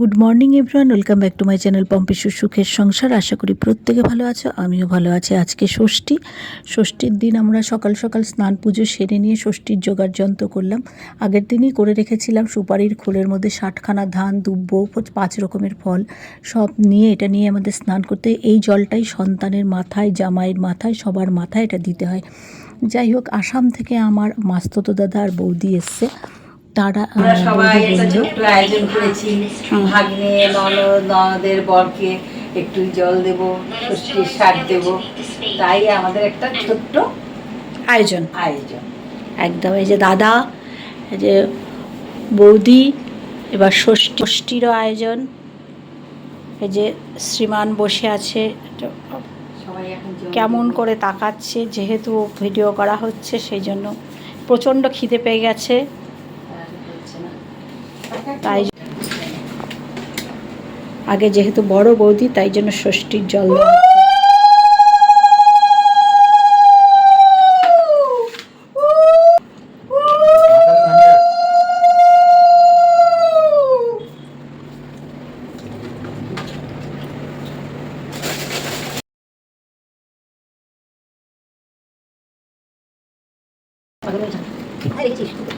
Good morning everyone welcome back to my channel Pampeshwar সুখের সংসার আশা করি প্রত্যেকে ভালো আছো, আমিও ভালো আছি। আজকে ষষ্ঠী। ষষ্ঠীর দিন আমরা সকাল সকাল স্নান পুজো সেরে নিয়ে ষষ্ঠীর জোগাড় যন্ত্র করলাম। আগের দিনই করে রেখেছিলাম সুপারির খোলের মধ্যে ষাটখানা ধান, দুব্বো, পাঁচ রকমের ফল, সব নিয়ে এটা নিয়ে আমাদের স্নান করতে। এই জলটাই সন্তানের মাথায়, জামাইয়ের মাথায়, সবার মাথায় এটা দিতে হয়। যাই হোক, আসাম থেকে আমার মাস্ততো দাদা আর বৌদি এসছে। তারা আমরা সবাই বৌদি একটা ছোট্ট আয়োজন করেছি। ভাগ্নে ননদ ননদের বরকে একটু জল দেব ষষ্ঠীর শাক দেব। তাই আমাদের একটা ছোট্ট আয়োজন। আয়োজন। একদম এই যে দাদা এই যে বৌদি এবার ষষ্ঠী ষষ্ঠীরও আয়োজন। এই যে শ্রীমান বসে আছে কেমন করে তাকাচ্ছে যেহেতু ভিডিও করা হচ্ছে সেই জন্য প্রচণ্ড খিদে পেয়ে গেছে। তাই আগে যেহেতু বড় বৌদি তাই জন্য ষষ্ঠীর জল দেওয়া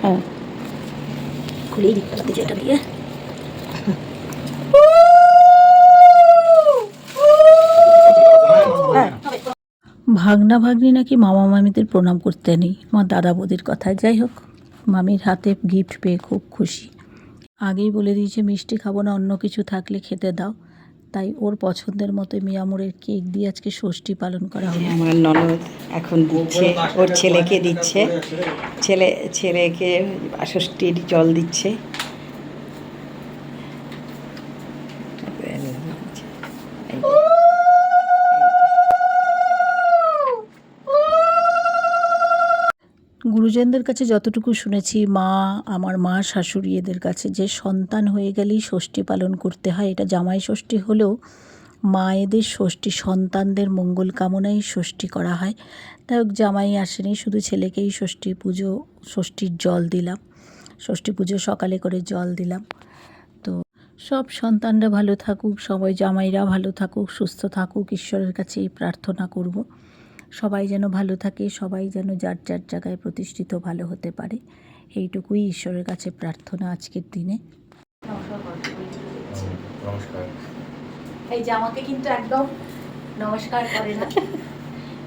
হ্যাঁ। খুলেই দিতে পারতে যেটা দিয়ে। ভাগনা ভাগ্নি নাকি মামা মামিদের প্রণাম করতে নেই? মা দাদা বৌদির কথায়। যাই হোক, মামির হাতে গিফট পেয়ে খুব খুশি। আগেই বলে দিয়েছে, মিষ্টি খাব না, অন্য কিছু থাকলে খেতে দাও। তাই ওর পছন্দের মতো মিয়ামুরের কেক দিয়ে আজকে ষষ্ঠী পালন করা হলো। আমার ননদ এখন দিচ্ছে, ওর ছেলেকে দিচ্ছে। ছেলে, ছেলেকে ষষ্ঠীর জল দিচ্ছে। গুরুজনদের কাছে যতটুকু শুনেছি, মা, আমার মা, শাশুড়ি এদের কাছে যে সন্তান হয়ে গেলেই ষষ্ঠী পালন করতে হয়, এটা জামাই ষষ্ঠী হলেও মায়েদের ষষ্ঠী, সন্তানদের মঙ্গল কামনাই ষষ্ঠী করা হয়। তাই হোক, জামাই আসেনি, শুধু ছেলেকেই ষষ্ঠী পুজো, ষষ্ঠীর জল দিলাম। ষষ্ঠী পুজো সকালে করে জল দিলাম। তো সব সন্তানরা ভালো থাকুক, সবাই জামাইরা ভালো থাকুক, সুস্থ থাকুক, ঈশ্বরের কাছে এই প্রার্থনা করব। সবাই যেন ভালো থাকে সবাই যেন যার যার জায়গায় প্রতিষ্ঠিত ভালো হতে পারে। এইটুকুই ঈশ্বরের কাছে প্রার্থনা আজকের দিনে। নমস্কার। এই যে আমাকে কিন্তু একদম নমস্কার করে না।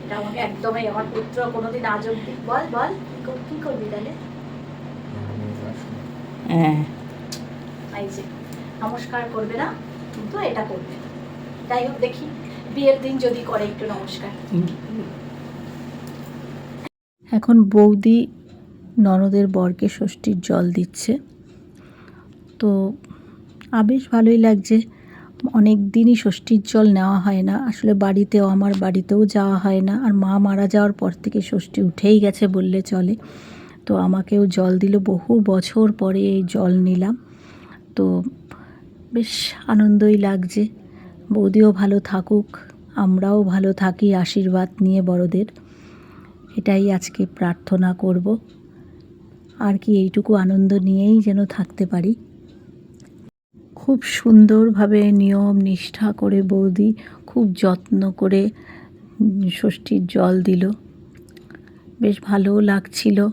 এটা আমাকে একদমই আমার পুত্র কোনোদিন আজ অব্দি বল বল কি করবি তাহলে? হ্যাঁ। এই যে নমস্কার করবে না কিন্তু এটা করবে। যাই হোক দেখি। বিয়ের দিন যদি করে একটু নমস্কার। এখন বৌদি ননদের বরকে ষষ্ঠীর জল দিচ্ছে। তো আবেশ ভালোই লাগছে। অনেক দিনই ষষ্ঠীর জল নেওয়া হয় না। আসলে বাড়িতেও, আমার বাড়িতেও যাওয়া হয় না। আর মা মারা যাওয়ার পর থেকে ষষ্ঠী উঠেই গেছে বললে চলে। তো আমাকেও জল দিল। বহু বছর পরে এই জল নিলাম। তো, বেশ আনন্দই লাগছে। বৌদিও ভালো থাকুক, আমরাও ভালো থাকি আশীর্বাদ নিয়ে বড়দের। এটাই আজকে প্রার্থনা করব। আর কি এইটুকু আনন্দ নিয়েই যেন থাকতে পারি। খুব সুন্দরভাবে নিয়ম নিষ্ঠা করে বৌদি খুব যত্ন করে ষষ্ঠীর জল দিল। বেশ ভালোও লাগছিল।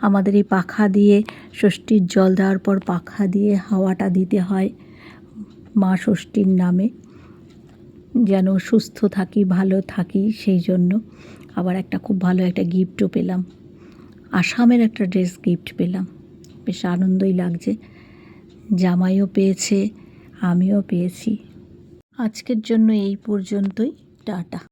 আমাদের এই পাখা দিয়ে ষষ্ঠীর জল দেওয়ার পর পাখা দিয়ে হাওয়াটা দিতে হয়। মা ষষ্ঠীর নামে। যেন সুস্থ থাকি, ভালো থাকি সেই জন্য আবার একটা খুব ভালো একটা গিফটও পেলাম। আসামের একটা ড্রেস গিফট পেলাম। বেশ আনন্দই লাগছে। জামাইও পেয়েছে, আমিও পেয়েছি। আজকের জন্য এই পর্যন্তই। টাটা।